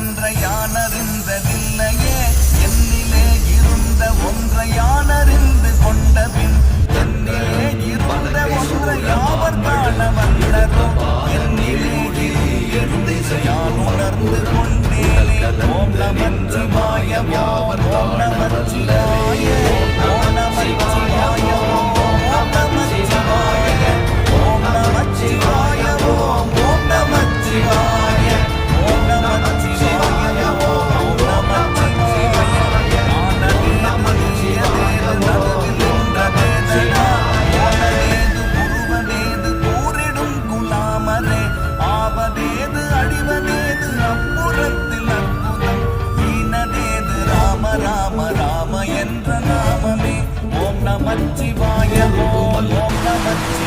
ஒன்றை யானறிந்ததில்லையே என்னிலே இருந்த ஒன்றை யானறிந்து கொண்ட பின் என்னிலே இருந்த ஒன்றை யாவர் காண வந்ததோ என்னிலே இருந்து யான் உணர்ந்து கொண்டேனே. ஓம் நமச்சிவாய ஓம் நமச்சிவாய ராம ராம என்ற நாமமே. ஓம் நமச்சிவாய ஓம் நமச்சி